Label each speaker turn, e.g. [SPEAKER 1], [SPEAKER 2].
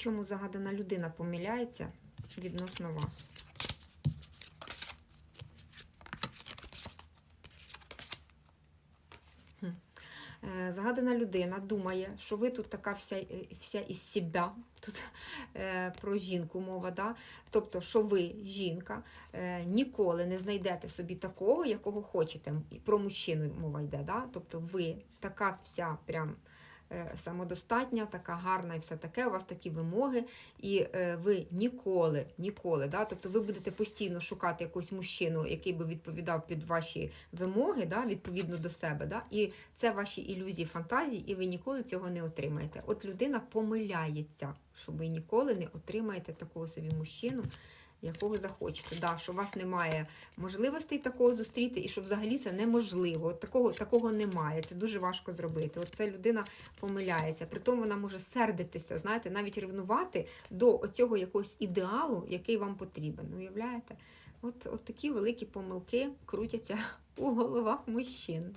[SPEAKER 1] чому загадана людина помиляється відносно вас? Е, Загадана людина думає, що ви тут така вся, е, вся із себе, тут е, про жінку мова, да? тобто, що ви, жінка, е, ніколи не знайдете собі такого, якого хочете. Про мужчину мова йде. Да? Тобто ви така вся прям самодостатня, така гарна і все таке, у вас такі вимоги, і е, ви ніколи, ніколи, да? тобто ви будете постійно шукати якогось мужчину, який би відповідав під ваші вимоги, да? відповідно до себе. Да? І це ваші ілюзії, фантазії, і ви ніколи цього не отримаєте. От людина помиляється, що ви ніколи не отримаєте такого собі мужчину. Якого захочете, да, що у вас немає можливостей такого зустріти, і що взагалі це неможливо. От такого, такого немає. Це дуже важко зробити. От ця людина помиляється. Притом вона може сердитися, знаєте, навіть ревнувати до оцього якогось ідеалу, який вам потрібен. Уявляєте? От, от такі великі помилки крутяться у головах мужчин.